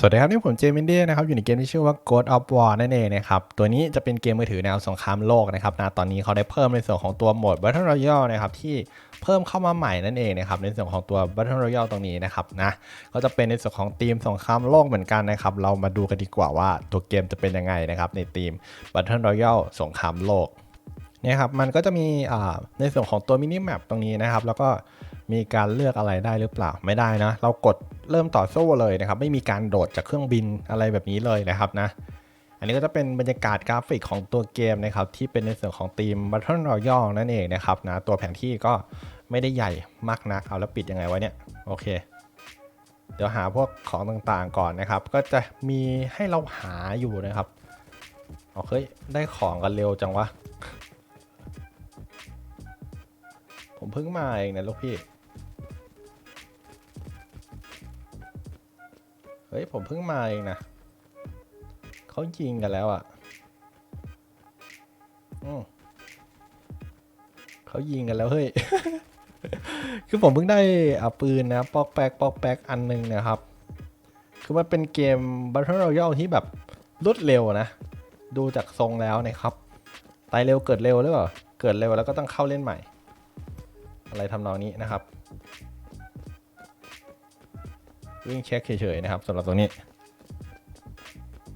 สวัสดีครับนี่ผมเจมินเดียนะครับอยู่ในเกมที่ชื่อว่า God of War นั่นเองนะครับตัวนี้จะเป็นเกมมือถือแนวสงครามโลกนะครับนะตอนนี้เขาได้เพิ่มในส่วนของตัวโหมด Battle Royale นะครับที่เพิ่มเข้ามาใหม่นั่นเองนะครับในส่วนของตัว Battle Royale ตรงนี้นะครับนะก็จะเป็นในส่วนของทีมสงครามโลกเหมือนกันนะครับเรามาดูกันดีกว่าว่าตัวเกมจะเป็นยังไงนะครับในทีม Battle Royale สงครามโลกเนี่ยครับมันก็จะมีในส่วนของตัวมินิแมปตรงนี้นะครับแล้วก็ มีการเลือกอะไรได้หรือเปล่าไม่ได้นะ เรากดเริ่มต่อสู้เลยนะครับ ไม่มีการโดดจากเครื่องบินอะไรแบบนี้เลยนะครับนะ อันนี้ก็จะเป็นบรรยากาศกราฟิกของตัวเกมนะครับ ที่เป็นในส่วนของทีม Battle Royale นั่นเองนะครับนะตัวแผนที่ก็ไม่ได้ใหญ่มากนักเอาแล้วปิดยังไงวะเนี่ยโอเค เดี๋ยวหาพวกของต่างๆก่อนนะครับ ก็จะมีให้เราหาอยู่นะครับเอาเฮ้ยได้ของกันเร็วจังวะผมเพิ่งมาเองนะลูกพี่ ฮ้ย ผมเพิ่งมาเองนะเขายิงกันแล้วอะ่ะอืมเขายิงกันแล้วเฮ้ย คือผมเพิ่งได้อาปืนนะปอกแป๊กปอกแป๊กอันหนึงนะครับ คือมันเป็นเกม Battle Royale ที่แบบรวดเร็วนะ ดูจากทรงแล้วนะครับ ตายเร็วเกิดเร็วหรือเปล่า เกิดเร็วแล้วก็ต้องเข้าเล่นใหม่ อะไรทำนองนี้นะครับ วิ่งเช็คเฉยๆนะครับสำหรับตรงนี้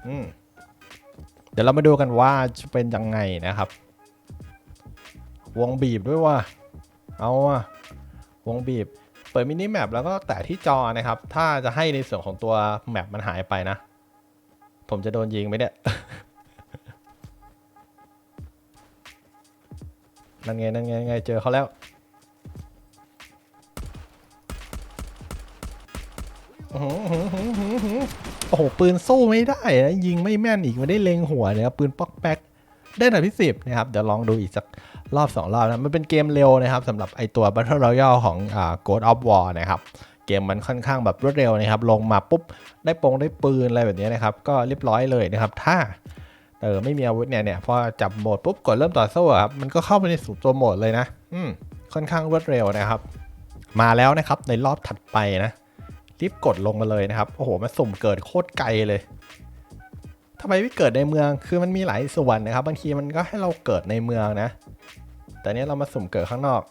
อืมเดี๋ยวเรามาดูกันว่าจะเป็นยังไงนะครับ วงบีบด้วยว่า เอาอะวงบีบ เปิดมินิแมปแล้วก็แตะที่จอนะครับ ถ้าจะให้ในส่วนของตัวแมปมันหายไปนะ ผมจะโดนยิงไหมเนี่ย นั่นไง นั่นไงนั่นไงเจอเขาแล้ว โอ้โห ปืนสู้ไม่ได้นะยิงไม่แม่นอีกไม่ได้เล็งหัวเนี่ยครับปืนป๊อกแป๊กได้หน่อยที่สิบนะครับ เดี๋ยวลองดูอีกสักรอบสองรอบนะ มันเป็นเกมเร็วนะครับสำหรับไอตัว Battle Royale ของอ่า God of War นะครับ เกมมันค่อนข้างแบบรวดเร็วนะครับ ลงมาปุ๊บ ได้ปงได้ปืนอะไรแบบนี้นะครับ ก็เรียบร้อยเลยนะครับ ถ้าเออไม่มีอาวุธเนี่ยเนี่ยพอจับโหมดปุ๊บกดเริ่มต่อสู้ครับ มันก็เข้าไปในสู่ตัวโหมดเลยนะ อืมค่อนข้างรวดเร็วนะครับ มาแล้วนะครับในรอบถัดไปนะ รีบกดลงมาเลยนะครับ โอ้โห มันสุ่มเกิดโคตรไกลเลยทำไมไม่เกิดในเมือง คือมันมีหลายส่วนนะครับ บางทีมันก็ให้เราเกิดในเมืองนะ แต่เนี้ยเรามาสุ่มเกิดข้างนอก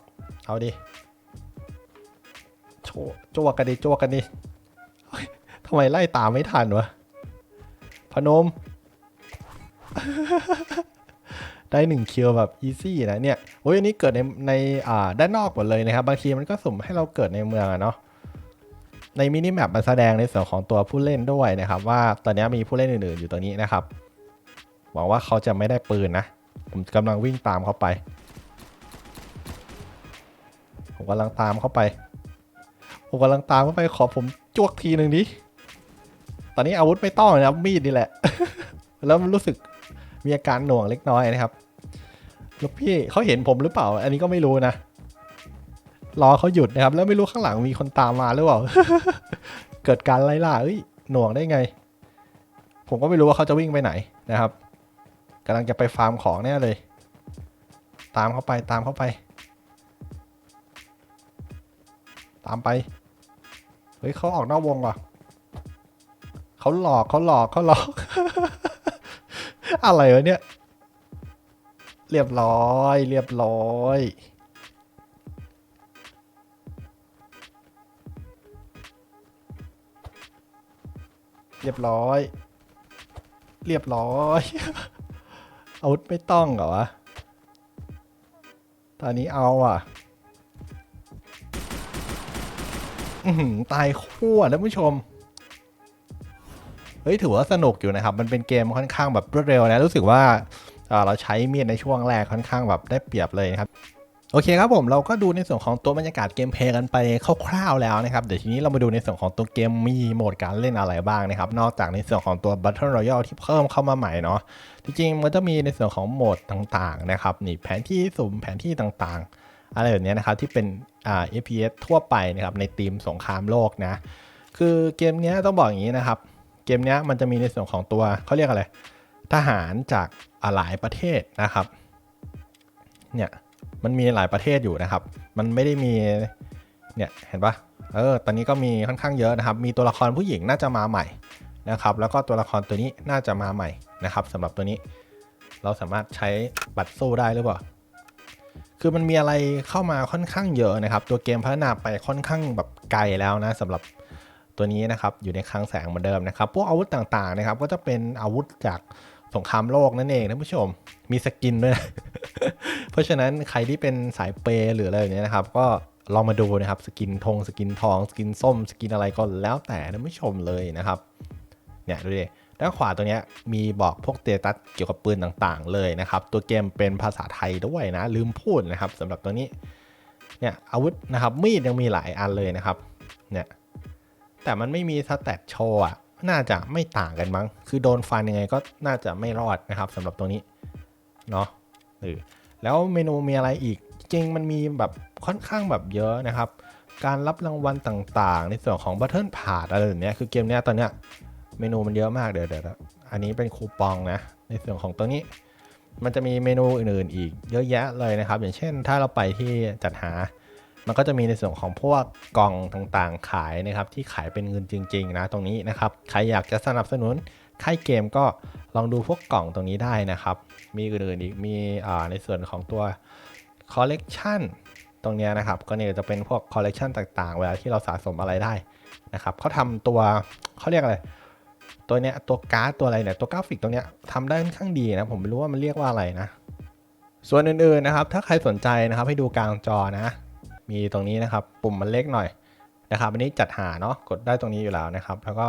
เอาดิโชจวกันดิจวกันดิทำไมไล่ตามไม่ทันวะ พนม ได้หนึ่งคิวแบบอีซี่นะเนี่ย โอ้ยอันนี้เกิดในในอ่าด้านนอกหมดเลยนะครับ บางทีมันก็สุ่มให้เราเกิดในเมืองอะเนาะ ในมินิแมปมันแสดงในส่วนของตัวผู้เล่นด้วยนะครับ ว่าตอนนี้มีผู้เล่นอื่นๆอยู่ตัวนี้นะครับหวังว่าเขาจะไม่ได้ปืนนะ ผมกำลังวิ่งตามเขาไป ผมกำลังตามเข้าไป ผมกำลังตามเข้าไปขอผมจวกทีหนึ่งดิตอนนี้อาวุธไม่ต้องนะครับมีดนี่แหละ แล้วมันรู้สึกมีอาการหน่วงเล็กน้อยนะครับลูกพี่เขาเห็นผมหรือเปล่า อันนี้ก็ไม่รู้นะ รอเขาหยุดนะครับ แล้วไม่รู้ข้างหลังมีคนตามมาหรือเปล่า เกิดการไล่ล่าเอ้ยหน่วงได้ไง ผมก็ไม่รู้ว่าเขาจะวิ่งไปไหนนะครับกำลังจะไปฟาร์มของแน่เลย ตามเขาไปตามเขาไป ตามไป เฮ้ยเขาออกนอกวงว่ะเขาหลอกเขาหลอกเขาหลอก อะไรวะเนี่ย เรียบร้อย เรียบร้อย เรียบร้อย เรียบร้อย อาวุธไม่ต้องเหรอวะ ตอนนี้เอาอะตายคู่อะท่านผู้ชม เฮ้ย ถือว่าสนุกอยู่นะครับ มันเป็นเกมค่อนข้างแบบรวดเร็วนะ รู้สึกว่าเอ่อเราใช้มีดในช่วงแรกค่อนข้างแบบได้เปรียบเลยนะครับ โอเคครับผมเราก็ดูในส่วนของตัวบรรยากาศเกมเพลย์กันไปคร่าวๆแล้วนะครับเดี๋ยวทีนี้เรามาดูในส่วนของตัวเกมมีโหมดการเล่นอะไรบ้างนะครับ นอกจากในส่วนของตัว Battle Royale ที่เพิ่มเข้ามาใหม่เนาะจริงๆมันจะมีในส่วนของโหมดต่างๆนะครับนี่แผนที่สุ่มแผนที่ต่างๆ อะไรแบบนี้นะครับที่เป็นอ่า FPS ทั่วไปนะครับในทีมสงครามโลกนะคือเกมเนี้ยต้องบอกอย่างนี้นะครับ เกมเนี้ยมันจะมีในส่วนของตัวเขาเรียกอะไร ทหารจากหลายประเทศนะครับเนี่ย มันมีหลายประเทศอยู่นะครับ มันไม่ได้มีเนี่ยเห็นปะเออตอนนี้ก็มีค่อนข้างเยอะนะครับ มีตัวละครผู้หญิงน่าจะมาใหม่นะครับ แล้วก็ตัวละครตัวนี้น่าจะมาใหม่นะครับสำหรับตัวนี้ เราสามารถใช้บัตรสู้ได้หรือเปล่าคือมันมีอะไรเข้ามาค่อนข้างเยอะนะครับ ตัวเกมพัฒนาไปค่อนข้างแบบไกลแล้วนะสำหรับตัวนี้นะครับอยู่ในคลังแสงเหมือนเดิมนะครับ พวกอาวุธต่างๆนะครับ ก็จะเป็นอาวุธจาก สงครามโลกนั่นเองท่านผู้ชมมีสกินด้วยนะเพราะฉะนั้นใครที่เป็นสายเปย์หรืออะไรอย่างเงี้ยนะครับ ก็ลองมาดูนะครับสกินธงสกินทอง สกินส้ม สกินอะไรก็แล้วแต่ท่านผู้ชมเลยนะครับเนี่ยดูดิด้านขวาตัวเนี้ยมีบอกพวกเตตัสเกี่ยวกับปืนต่างๆ เลยนะครับ ตัวเกมเป็นภาษาไทยด้วยนะ ลืมพูดนะครับสำหรับตัวนี้เนี่ยอาวุธนะครับมีดยังมีหลายอันเลยนะครับเนี่ยแต่มันไม่มีสแตทโชว์อะ น่าจะไม่ต่างกันมั้ง คือโดนฟันยังไงก็น่าจะไม่รอดนะครับสำหรับตัวนี้เนาะเออแล้วเมนูมีอะไรอีก จริงมันมีแบบค่อนข้างแบบเยอะนะครับ การรับรางวัลต่างๆ ในส่วนของบัตเทิลพาดอะไรแบบนี้คือเกมเนี้ยตอนเนี้ยเมนูมันเยอะมากเดี๋ยวเดี๋ยวอันนี้เป็นคูปองนะ ในส่วนของตัวนี้ มันจะมีเมนูอื่นๆอีกเยอะแยะเลยนะครับ อย่างเช่น ถ้าเราไปที่จัดหา มันก็จะมีในส่วนของพวกกล่องต่างๆ ขายนะครับที่ขายเป็นเงินจริงๆนะตรงนี้นะครับใครอยากจะสนับสนุนค่ายเกมก็ลองดูพวกกล่องตรงนี้ได้นะครับ มีอื่นๆอีกมีในส่วนของตัวคอลเลกชันตรงนี้นะครับ ก็เนี่ยจะเป็นพวกคอลเลกชันต่างๆ เวลาที่เราสะสมอะไรได้นะครับเขาทำตัวเขาเรียกอะไรตัวเนี้ยตัวการ์ดตัวอะไรเนี่ยตัวกราฟิกตรงเนี้ยทำได้ค่อนข้างดีนะผมไม่รู้ว่ามันเรียกว่าอะไรนะ ส่วนอื่นๆนะครับ ถ้าใครสนใจนะครับให้ดูกลางจอนะ มีตรงนี้นะครับ ปุ่มมันเล็กหน่อยนะครับอันนี้จัดหาเนาะกดได้ตรงนี้อยู่แล้วนะครับ แล้วก็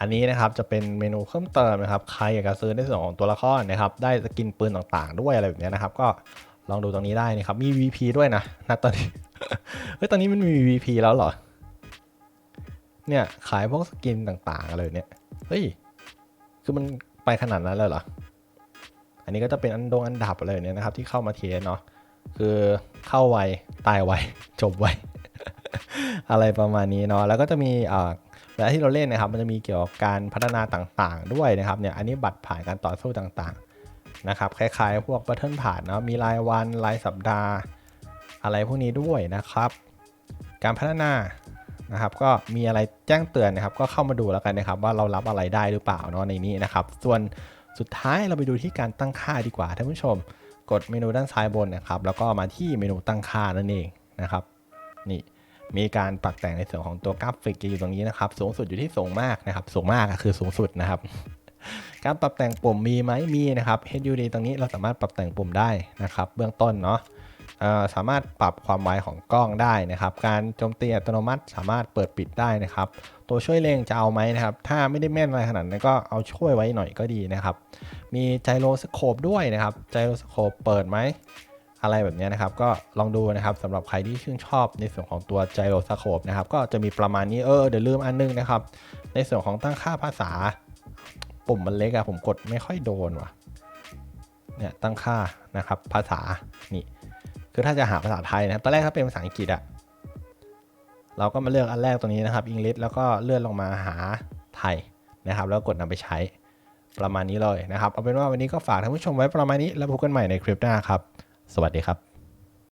อันนี้นะครับจะเป็นเมนูเพิ่มเติมนะครับ ใครอยากจะซื้อในส่วนของตัวละครนะครับ ได้สกินปืนต่างๆ ด้วยอะไรแบบนี้นะครับ ก็ลองดูตรงนี้ได้นะครับ มี VP ด้วยนะณตอนนี้ เฮ้ย ตอนนี้มันมี VP แล้วเหรอ เนี่ย ขายพวกสกินต่างๆอะไรเนี้ยเฮ้ย คือมันไปขนาดนั้นเลยเหรอ อันนี้ก็จะเป็นอันดงอันดับอะไรเนี่ยนะครับ ที่เข้ามาเทสเนาะ คือเข้าไวตายไวจบไวอะไรประมาณนี้เนาะแล้วก็จะมีอ่าเวลาที่เราเล่นนะครับมันจะมีเกี่ยวกับการพัฒนาต่างๆ ด้วยนะครับเนี่ยอันนี้บัตรผ่านการต่อสู้ต่างๆนะครับคล้ายๆ พวกบัตเทิลผ่านเนาะมีรายวันรายสัปดาห์ อะไรพวกนี้ด้วยนะครับ การพัฒนานะครับ ก็มีอะไรแจ้งเตือนนะครับ ก็เข้ามาดูแล้วกันนะครับ ว่าเรารับอะไรได้หรือเปล่าเนาะในนี้นะครับ ส่วนสุดท้ายเราไปดูที่การตั้งค่าดีกว่าท่านผู้ชม กดเมนูด้านซ้ายบนนะครับ แล้วก็มาที่เมนูตั้งค่านั่นเองนะครับ นี่มีการปรับแต่งในส่วนของตัวกราฟิกอยู่ตรงนี้นะครับ สูงสุดอยู่ที่สูงมากนะครับ สูงมากคือสูงสุดนะครับ การปรับแต่งปุ่มมีไหมมีนะครับ HUD ตรงนี้เราสามารถปรับแต่งปุ่มได้นะครับ เบื้องต้นเนาะ สามารถปรับความไวของกล้องได้นะครับ การโจมตีอัตโนมัติสามารถเปิดปิดได้นะครับ ตัวช่วยเล็งจะเอาไหมนะครับ ถ้าไม่ได้แม่นอะไรขนาดนั้นก็เอาช่วยไว้หน่อยก็ดีนะครับ มีไจโรสโคปด้วยนะครับ ไจโรสโคปเปิดไหมอะไรแบบนี้นะครับ ก็ลองดูนะครับสำหรับใครที่ชื่นชอบในส่วนของตัวไจโรสโคปนะครับ ก็จะมีประมาณนี้เออเดี๋ยวลืมอันนึงนะครับ ในส่วนของตั้งค่าภาษา ปุ่มมันเล็กอะผมกดไม่ค่อยโดนว่ะเนี่ยตั้งค่านะครับภาษานี่ คือถ้าจะหาภาษาไทยนะตอนแรกถ้าเป็นภาษาอังกฤษอะเราก็มาเลือกอันแรกตรงนี้นะครับอังกฤษแล้วก็เลื่อนลงมาหาไทยนะครับ แล้วกดนำไปใช้ประมาณนี้เลยนะครับ เอาเป็นว่าวันนี้ก็ฝากท่านผู้ชมไว้ประมาณนี้ แล้วพบกันใหม่ในคลิปหน้าครับ สวัสดีครับ